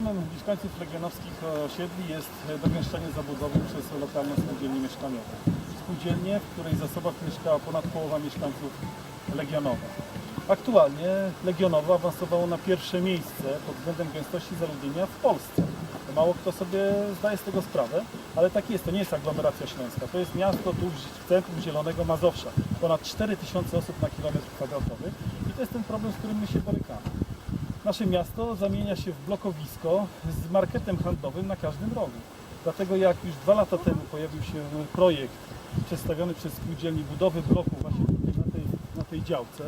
Problemem mieszkańców legionowskich osiedli jest dogęszczenie zabudowy przez lokalne spółdzielnie mieszkaniowe. Spółdzielnie, w której zasobach mieszkała ponad połowa mieszkańców Legionowa. Aktualnie Legionowo awansowało na pierwsze miejsce pod względem gęstości zaludnienia w Polsce. Mało kto sobie zdaje z tego sprawę, ale tak jest. To nie jest aglomeracja śląska. To jest miasto tu w centrum Zielonego Mazowsza. Ponad 4000 osób na kilometr kwadratowy i to jest ten problem, z którym my się borykamy. Nasze miasto zamienia się w blokowisko z marketem handlowym na każdym rogu. Dlatego jak już dwa lata temu pojawił się projekt przedstawiony przez spółdzielni budowy bloku właśnie tutaj na tej, na tej działce,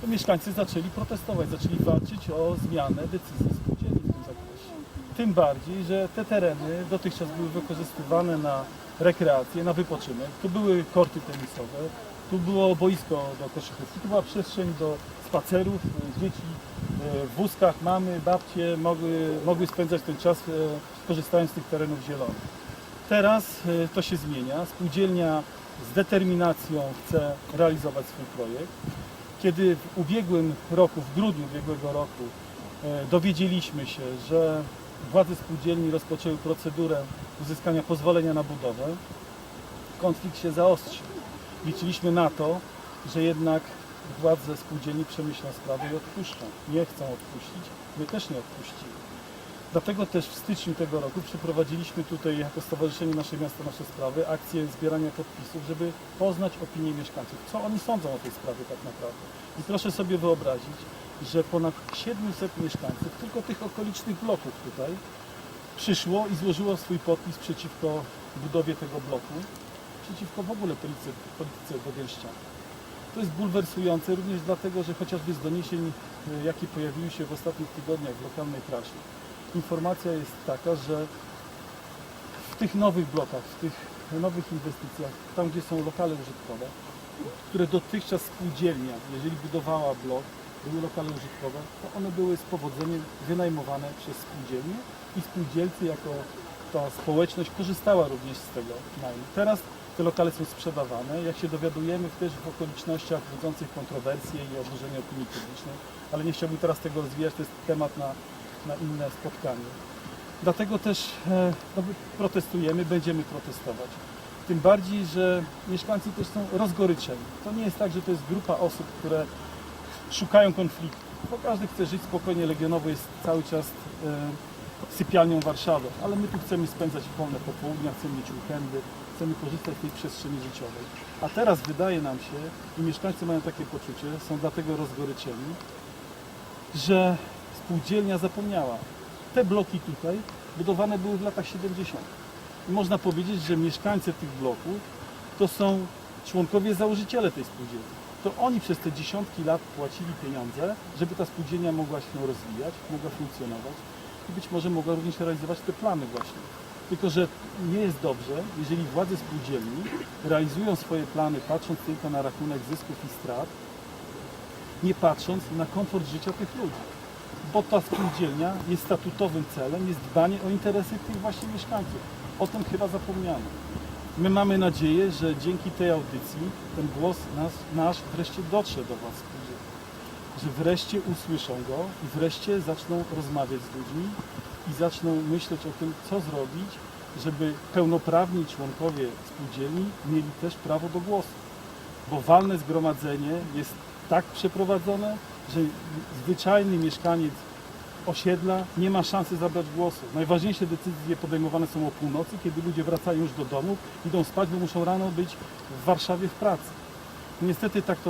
to mieszkańcy zaczęli protestować, zaczęli walczyć o zmianę decyzji spółdzielni w tym zakresie. Tym bardziej, że te tereny dotychczas były wykorzystywane na rekreację, na wypoczynek. Tu były korty tenisowe, tu było boisko do koszykówki, tu była przestrzeń do spacerów. Dzieci e, w wózkach, mamy, babcie mogły, mogły spędzać ten czas e, korzystając z tych terenów zielonych. Teraz to się zmienia. Spółdzielnia z determinacją chce realizować swój projekt. Kiedy w ubiegłym roku, w grudniu ubiegłego roku dowiedzieliśmy się, że władze spółdzielni rozpoczęły procedurę uzyskania pozwolenia na budowę, konflikt się zaostrzył. Liczyliśmy na to, że jednak władze spółdzielni przemyślą sprawę i odpuszczą. Nie chcą odpuścić, my też nie odpuścimy. Dlatego też w styczniu tego roku przeprowadziliśmy tutaj jako Stowarzyszenie Nasze Miasto, Nasze Sprawy akcję zbierania podpisów, żeby poznać opinię mieszkańców. Co oni sądzą o tej sprawie tak naprawdę. I proszę sobie wyobrazić, że ponad 700 mieszkańców, tylko tych okolicznych bloków tutaj, przyszło i złożyło swój podpis przeciwko budowie tego bloku, przeciwko w ogóle polityce, polityce. To jest bulwersujące również dlatego, że chociażby z doniesień, e, jakie pojawiły się w ostatnich tygodniach w lokalnej prasie, informacja jest taka, że w tych nowych blokach, w tych nowych inwestycjach, tam gdzie są lokale użytkowe, które dotychczas spółdzielnia, jeżeli budowała blok, były lokale użytkowe, to one były z powodzeniem wynajmowane przez spółdzielnie i spółdzielcy jako ta społeczność korzystała również z tego najmu. Teraz te lokale są sprzedawane, jak się dowiadujemy też w okolicznościach budzących kontrowersje i oburzenie opinii publicznej, ale nie chciałbym teraz tego rozwijać, to jest temat na, na inne spotkanie. Dlatego też e, no, protestujemy, będziemy protestować. Tym bardziej, że mieszkańcy też są rozgoryczeni. To nie jest tak, że to jest grupa osób, które szukają konfliktu, bo każdy chce żyć spokojnie. Legionowo jest cały czas e, sypialnią Warszawy, ale my tu chcemy spędzać wolne popołudnia, chcemy mieć weekendy, chcemy korzystać z tej przestrzeni życiowej. A teraz wydaje nam się, i mieszkańcy mają takie poczucie, są dlatego rozgoryczeni, że spółdzielnia zapomniała. Te bloki tutaj budowane były w latach 70. I można powiedzieć, że mieszkańcy tych bloków to są członkowie założyciele tej spółdzielni. To oni przez te dziesiątki lat płacili pieniądze, żeby ta spółdzielnia mogła się rozwijać, mogła funkcjonować być może mogła również realizować te plany właśnie. Tylko, że nie jest dobrze, jeżeli władze spółdzielni realizują swoje plany patrząc tylko na rachunek zysków i strat, nie patrząc na komfort życia tych ludzi. Bo ta spółdzielnia jest statutowym celem, jest dbanie o interesy tych właśnie mieszkańców. O tym chyba zapomniano. My mamy nadzieję, że dzięki tej audycji ten głos nas, nasz wreszcie dotrze do Was. Że wreszcie usłyszą go i wreszcie zaczną rozmawiać z ludźmi i zaczną myśleć o tym, co zrobić, żeby pełnoprawni członkowie spółdzielni mieli też prawo do głosu bo walne zgromadzenie jest tak przeprowadzone, że zwyczajny mieszkaniec osiedla nie ma szansy zabrać głosu. Najważniejsze decyzje podejmowane są o północy, kiedy ludzie wracają już do domów, idą spać, bo muszą rano być w Warszawie w pracy. Niestety tak to